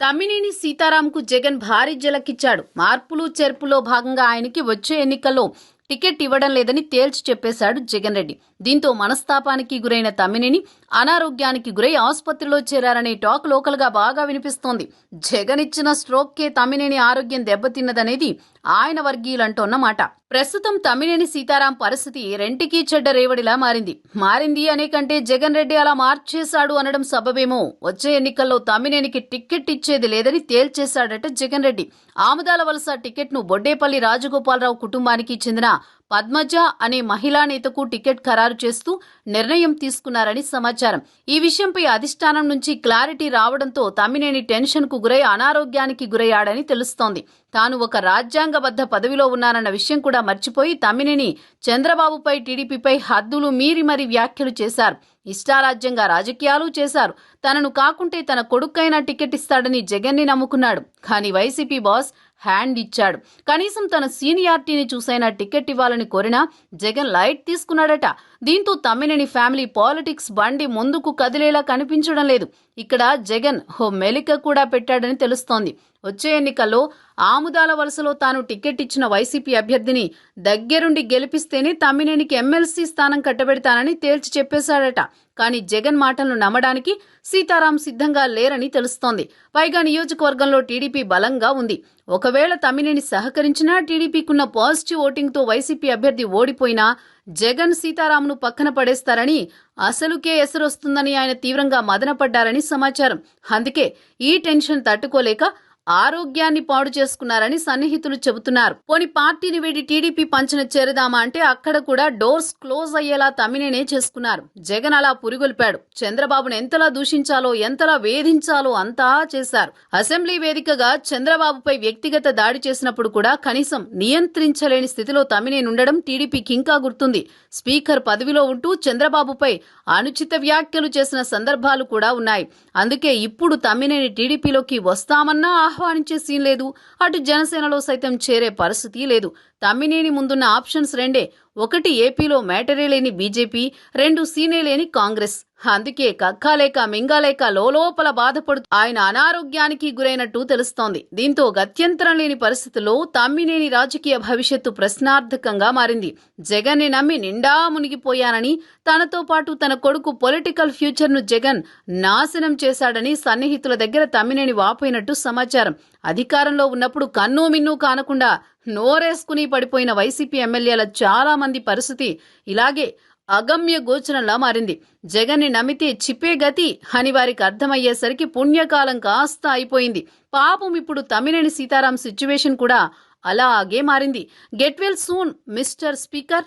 తమ్మినేని సీతారాంకు జగన్ భారీ జలకిచ్చాడు. మార్పులు చేర్పులో భాగంగా ఆయనకి వచ్చే ఎన్నికల్లో టికెట్ ఇవ్వడం లేదని తేల్చి చెప్పేశాడు జగన్ రెడ్డి. దీంతో మనస్తాపానికి గురైన తమ్మినేని అనారోగ్యానికి గురై ఆసుపత్రిలో చేరారనే టాక్ లోకల్గా బాగా వినిపిస్తోంది. జగన్ ఇచ్చిన స్ట్రోక్కే తమ్మినేని ఆరోగ్యం దెబ్బతిన్నదనేది ఆయన వర్గీయులంటోన్నమాట. ప్రస్తుతం తమ్మినేని సీతారాం పరిస్థితి రెంటికి చెడ్డ రేవడిలా మారింది. మారింది అనే కంటే జగన్ రెడ్డి అలా మార్చేశాడు అనడం సబబేమో. వచ్చే ఎన్నికల్లో తమ్మినేనికి టికెట్ ఇచ్చేది లేదని తేల్చేశాడట జగన్ రెడ్డి. ఆముదాల వలస టికెట్ను బొడ్డేపల్లి రాజగోపాలరావు కుటుంబానికి చెందిన పద్మజ అనే మహిళా నేతకు టికెట్ ఖరారు చేస్తూ నిర్ణయం తీసుకున్నారని సమాచారం. ఈ విషయంపై అధిష్టానం నుంచి క్లారిటీ రావడంతో తమ్మినేని టెన్షన్కు గురై అనారోగ్యానికి గురయ్యాడని తెలుస్తోంది. తాను ఒక రాజ్యాంగబద్ధ పదవిలో ఉన్నానన్న విషయం కూడా మర్చిపోయి తమ్మినేని చంద్రబాబుపై టీడీపీపై హద్దులు మీరి మరీ వ్యాఖ్యలు చేశారు. ఇష్టారాజ్యంగా రాజకీయాలు చేశారు. తనను కాకుంటే తన కొడుకైనా టికెట్ ఇస్తాడని జగన్ని నమ్ముకున్నాడు. కానీ వైసీపీ బాస్ హ్యాండ్ ఇచ్చాడు. కనీసం తన సీనియారిటీని చూసైనా టికెట్ ఇవ్వాలని కోరినా జగన్ లైట్ తీసుకున్నాడట. దీంతో తమ్మినేని ఫ్యామిలీ పాలిటిక్స్ బండి ముందుకు కదిలేలా కనిపించడం లేదు. ఇక్కడ జగన్ హో మెలిక కూడా పెట్టాడని తెలుస్తోంది. వచ్చే ఎన్నికల్లో ఆముదాల వలసలో తాను టికెట్ ఇచ్చిన వైసీపీ అభ్యర్థిని దగ్గరుండి గెలిపిస్తేనే తమ్మినేనికి ఎమ్మెల్సీ స్థానం కట్టబెడతానని తేల్చి చెప్పేశాడట. కానీ జగన్ మాటలను నమ్మడానికి సీతారాం సిద్ధంగా లేరని తెలుస్తోంది. పైగా నియోజకవర్గంలో టీడీపీ బలంగా ఉంది. ఒకవేళ తమ్మినేని సహకరించినా టీడీపీకున్న పాజిటివ్ ఓటింగ్తో వైసీపీ అభ్యర్థి ఓడిపోయినా జగన్ సీతారాంను పక్కన పడేస్తారని అసలుకే ఎసరొస్తుందని ఆయన తీవ్రంగా మదనపడ్డారని సమాచారం. అందుకే ఈ టెన్షన్ తట్టుకోలేక ఆరోగ్యాన్ని పాడు చేసుకున్నారని సన్నిహితులు చెబుతున్నారు. పోని పార్టీని వీడి టీడీపీ పంచన చేరదామా అంటే అక్కడ కూడా డోర్స్ క్లోజ్ అయ్యేలా తమినేనే చేసుకున్నారు. జగన్ అలా పురిగొల్పాడు. చంద్రబాబును ఎంతలా దూషించాలో ఎంతలా వేధించాలో అంతా చేశారు. అసెంబ్లీ వేదికగా చంద్రబాబుపై వ్యక్తిగత దాడి చేసినప్పుడు కూడా కనీసం నియంత్రించలేని స్థితిలో తమ్మినేని ఉండడం టీడీపీకి ఇంకా గుర్తుంది. స్పీకర్ పదవిలో ఉంటూ చంద్రబాబుపై అనుచిత వ్యాఖ్యలు చేసిన సందర్భాలు కూడా ఉన్నాయి. అందుకే ఇప్పుడు తమ్మినేని టీడీపీలోకి వస్తామన్నా ఆహ్వానించే సీన్ లేదు. అటు జనసేనలో సైతం చేరే పరిస్థితి లేదు. తమ్మినేని ముందున్న ఆప్షన్స్ రెండే. ఒకటి ఏపీలో మేటరే లేని బీజేపీ రెండు సీనే లేని కాంగ్రెస్. అందుకే కక్కాలేక మింగాలేక లోపల బాధపడుతూ ఆయన అనారోగ్యానికి గురైనట్టు తెలుస్తోంది. దీంతో గత్యంతరం లేని పరిస్థితుల్లో తమ్మినేని రాజకీయ భవిష్యత్తు ప్రశ్నార్థకంగా మారింది. జగన్ని నమ్మి నిండా మునిగిపోయానని తనతో పాటు తన కొడుకు పొలిటికల్ ఫ్యూచర్ను జగన్ నాశనం చేశాడని సన్నిహితుల దగ్గర తమ్మినేని వాపోయినట్టు సమాచారం. అధికారంలో ఉన్నప్పుడు కన్ను మిన్ను కానకుండా నోరేసుకుని పడిపోయిన వైసీపీ ఎమ్మెల్యేల చాలా మంది పరిస్థితి ఇలాగే అగమ్య గోచరంలా మారింది. జగన్ని నమ్మితే చిప్పే గతి అని వారికి అర్థమయ్యేసరికి పుణ్యకాలం కాస్త అయిపోయింది. పాపం ఇప్పుడు తమ్మినేని సీతారాం సిచ్యువేషన్ కూడా అలాగే మారింది. Get well soon mister speaker.